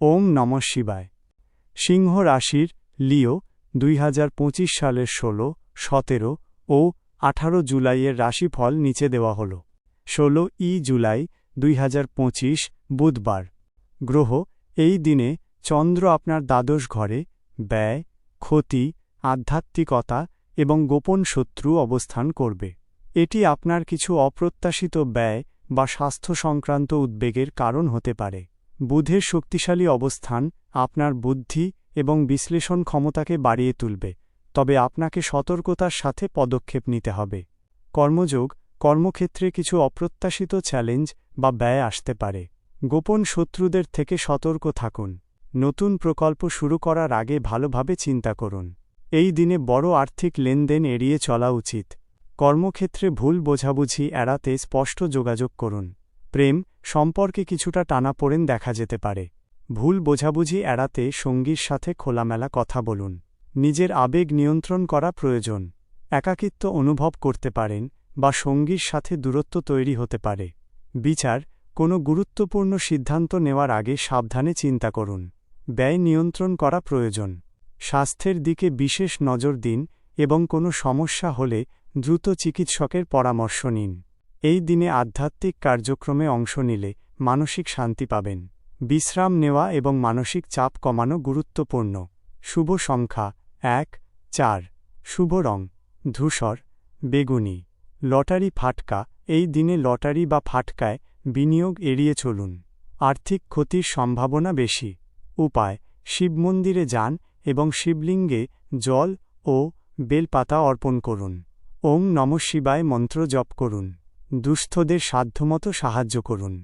ওম নম শিবায়। সিংহ রাশির লিও দুই হাজার পঁচিশ সালের ষোলো, সতেরো ও আঠারো জুলাইয়ের রাশিফল নিচে দেওয়া হল। ষোলো ই জুলাই দুই হাজার পঁচিশ, বুধবার। গ্রহ, এই দিনে চন্দ্র আপনার দ্বাদশ ঘরে, ব্যয়, ক্ষতি, আধ্যাত্মিকতা এবং গোপন শত্রু অবস্থান করবে। এটি আপনার কিছু অপ্রত্যাশিত ব্যয় বা স্বাস্থ্য সংক্রান্ত উদ্বেগের কারণ হতে পারে। বুধের শক্তিশালী অবস্থান আপনার বুদ্ধি এবং বিশ্লেষণ ক্ষমতাকে বাড়িয়ে তুলবে, তবে আপনাকে সতর্কতার সাথে পদক্ষেপ নিতে হবে। কর্মযোগ, কর্মক্ষেত্রে কিছু অপ্রত্যাশিত চ্যালেঞ্জ বা ব্যয় আসতে পারে। গোপন শত্রুদের থেকে সতর্ক থাকুন। নতুন প্রকল্প শুরু করার আগে ভালোভাবে চিন্তা করুন। এই দিনে বড় আর্থিক লেনদেন এড়িয়ে চলা উচিত। কর্মক্ষেত্রে ভুল বোঝাবুঝি এড়াতে স্পষ্ট যোগাযোগ করুন। প্রেম সম্পর্কে কিছুটা টানাপোড়েন দেখা যেতে পারে। ভুল বোঝাবুঝি এড়াতে সঙ্গীর সাথে খোলামেলা কথা বলুন। নিজের আবেগ নিয়ন্ত্রণ করা প্রয়োজন। একাকিত্ব অনুভব করতে পারেন বা সঙ্গীর সাথে দূরত্ব তৈরি হতে পারে। বিচার, কোনো গুরুত্বপূর্ণ সিদ্ধান্ত নেওয়ার আগে সাবধানে চিন্তা করুন। ব্যয় নিয়ন্ত্রণ করা প্রয়োজন। স্বাস্থ্যের দিকে বিশেষ নজর দিন এবং কোনো সমস্যা হলে দ্রুত চিকিৎসকের পরামর্শ নিন। এই দিনে আধ্যাত্মিক কার্যক্রমে অংশ নিলে মানসিক শান্তি পাবেন। বিশ্রাম নেওয়া এবং মানসিক চাপ কমানো গুরুত্বপূর্ণ। শুভ সংখ্যা এক, চার। শুভ রং, ধূসর, বেগুনি। লটারি ফাটকা, এই দিনে লটারি বা ফাটকায় বিনিয়োগ এড়িয়ে চলুন। আর্থিক ক্ষতির সম্ভাবনা বেশি। উপায়, শিব মন্দিরে যান এবং শিবলিঙ্গে জল ও বেলপাতা অর্পণ করুন। ওম নম শিবায় মন্ত্র জপ করুন। দুস্থদের সাধ্যমতো সাহায্য করুন।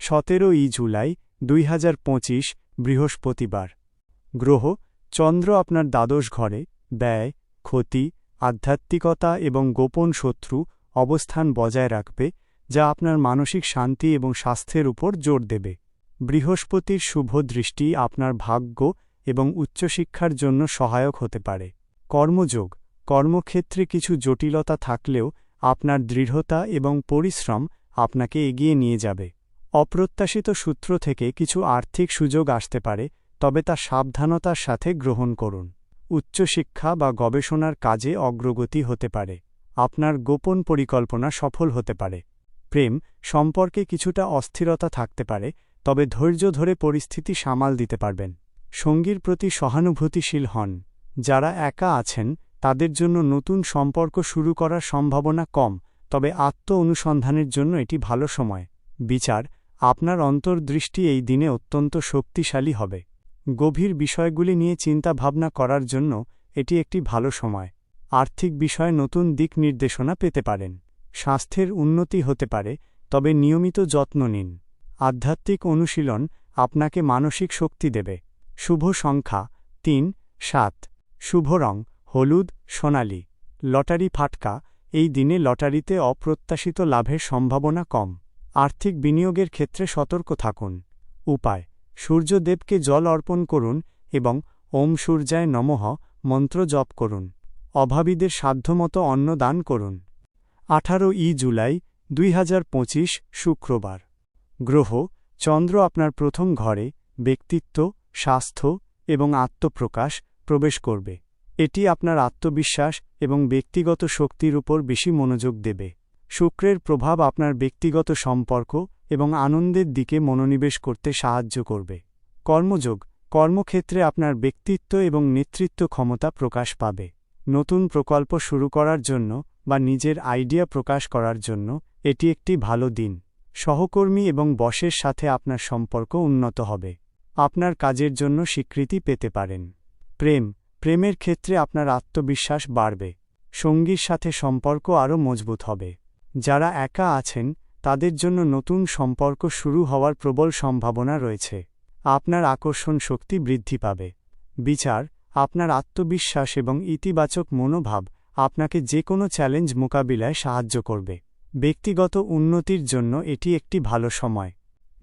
সতেরো ই জুলাই দুই হাজার পঁচিশ, বৃহস্পতিবার। গ্রহ, চন্দ্র আপনার দ্বাদশ ঘরে, ব্যয়, ক্ষতি, আধ্যাত্মিকতা এবং গোপন শত্রু অবস্থান বজায় রাখবে, যা আপনার মানসিক শান্তি এবং স্বাস্থ্যের উপর জোর দেবে। বৃহস্পতির শুভ দৃষ্টি আপনার ভাগ্য এবং উচ্চশিক্ষার জন্য সহায়ক হতে পারে। কর্মযোগ, কর্মক্ষেত্রে কিছু জটিলতা থাকলেও আপনার দৃঢ়তা এবং পরিশ্রম আপনাকে এগিয়ে নিয়ে যাবে। অপ্রত্যাশিত সূত্র থেকে কিছু আর্থিক সুযোগ আসতে পারে, তবে তা সাবধানতার সাথে গ্রহণ করুন। উচ্চশিক্ষা বা গবেষণার কাজে অগ্রগতি হতে পারে। আপনার গোপন পরিকল্পনা সফল হতে পারে। প্রেম সম্পর্কে কিছুটা অস্থিরতা থাকতে পারে, তবে ধৈর্য ধরে পরিস্থিতি সামাল দিতে পারবেন। সঙ্গীর প্রতি সহানুভূতিশীল হন। যারা একা আছেন তাদের জন্য নতুন সম্পর্ক শুরু করার সম্ভাবনা কম, তবে আত্ম অনুসন্ধানের জন্য এটি ভালো সময়। বিচার, আপনার অন্তর্দৃষ্টি এই দিনে অত্যন্ত শক্তিশালী হবে। গভীর বিষয়গুলি নিয়ে চিন্তা ভাবনা করার জন্য এটি একটি ভালো সময়। আর্থিক বিষয়ে নতুন দিক নির্দেশনা পেতে পারেন। স্বাস্থ্যের উন্নতি হতে পারে, তবে নিয়মিত যত্ন নিন। আধ্যাত্মিক অনুশীলন আপনাকে মানসিক শক্তি দেবে। শুভ সংখ্যা, তিন, সাত। শুভ রং হলুদ, সোনালি, লটারি ফাটকা, এই দিনে লটারিতে অপ্রত্যাশিত লাভের সম্ভাবনা কম। আর্থিক বিনিয়োগের ক্ষেত্রে সতর্ক থাকুন। উপায়, সূর্যদেবকে জল অর্পণ করুন এবং ওম সূর্যায় নমঃ মন্ত্র জপ করুন। অভাবীদের সাধ্যমতো অন্ন দান করুন। আঠারো ই জুলাই দুই হাজার পঁচিশ শুক্রবার। গ্রহ, চন্দ্র আপনার প্রথম ঘরে, ব্যক্তিত্ব, স্বাস্থ্য এবং আত্মপ্রকাশ প্রবেশ করবে। এটি আপনার আত্মবিশ্বাস এবং ব্যক্তিগত শক্তির উপর বেশি মনোযোগ দেবে। শুক্রের প্রভাব আপনার ব্যক্তিগত সম্পর্ক এবং আনন্দের দিকে মনোনিবেশ করতে সাহায্য করবে। কর্মযোগ, কর্মক্ষেত্রে আপনার ব্যক্তিত্ব এবং নেতৃত্ব ক্ষমতা প্রকাশ পাবে। নতুন প্রকল্প শুরু করার জন্য বা নিজের আইডিয়া প্রকাশ করার জন্য এটি একটি ভালো দিন। সহকর্মী এবং বসের সাথে আপনার সম্পর্ক উন্নত হবে। আপনার কাজের জন্য স্বীকৃতি পেতে পারেন। প্রেম প্রেমের ক্ষেত্রে আপনার আত্মবিশ্বাস বাড়বে। সঙ্গীর সাথে সম্পর্ক আরও মজবুত হবে। যারা একা আছেন, তাদের জন্য নতুন সম্পর্ক শুরু হওয়ার প্রবল সম্ভাবনা রয়েছে। আপনার আকর্ষণ শক্তি বৃদ্ধি পাবে। বিচার, আপনার আত্মবিশ্বাস এবং ইতিবাচক মনোভাব আপনাকে যে কোনো চ্যালেঞ্জ মোকাবিলায় সাহায্য করবে। ব্যক্তিগত উন্নতির জন্য এটি একটি ভালো সময়।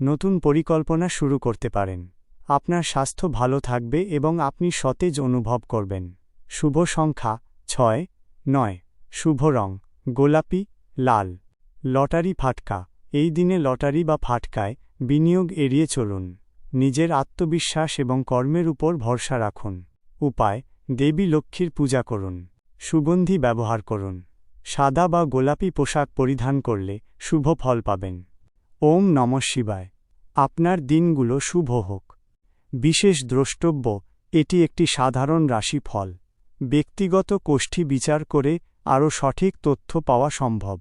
নতুন পরিকল্পনা শুরু করতে পারেন। আপনার স্বাস্থ্য ভালো থাকবে এবং আপনি সতেজ অনুভব করবেন। শুভ সংখ্যা, ছয়, নয়। শুভ রং, গোলাপি, লাল। লটারি ফাটকা, এই দিনে লটারি বা ফাটকায় বিনিয়োগ এড়িয়ে চলুন। নিজের আত্মবিশ্বাস এবং কর্মের উপর ভরসা রাখুন। উপায়, দেবী লক্ষ্মীর পূজা করুন। সুগন্ধি ব্যবহার করুন। সাদা বা গোলাপি পোশাক পরিধান করলে শুভ ফল পাবেন। ওম নম শিবায়। আপনার দিনগুলো শুভ হোক। বিশেষ দ্রষ্টব্য, এটি একটি সাধারণ রাশিফল। ব্যক্তিগত কোষ্ঠী বিচার করে আরও সঠিক তথ্য পাওয়া সম্ভব।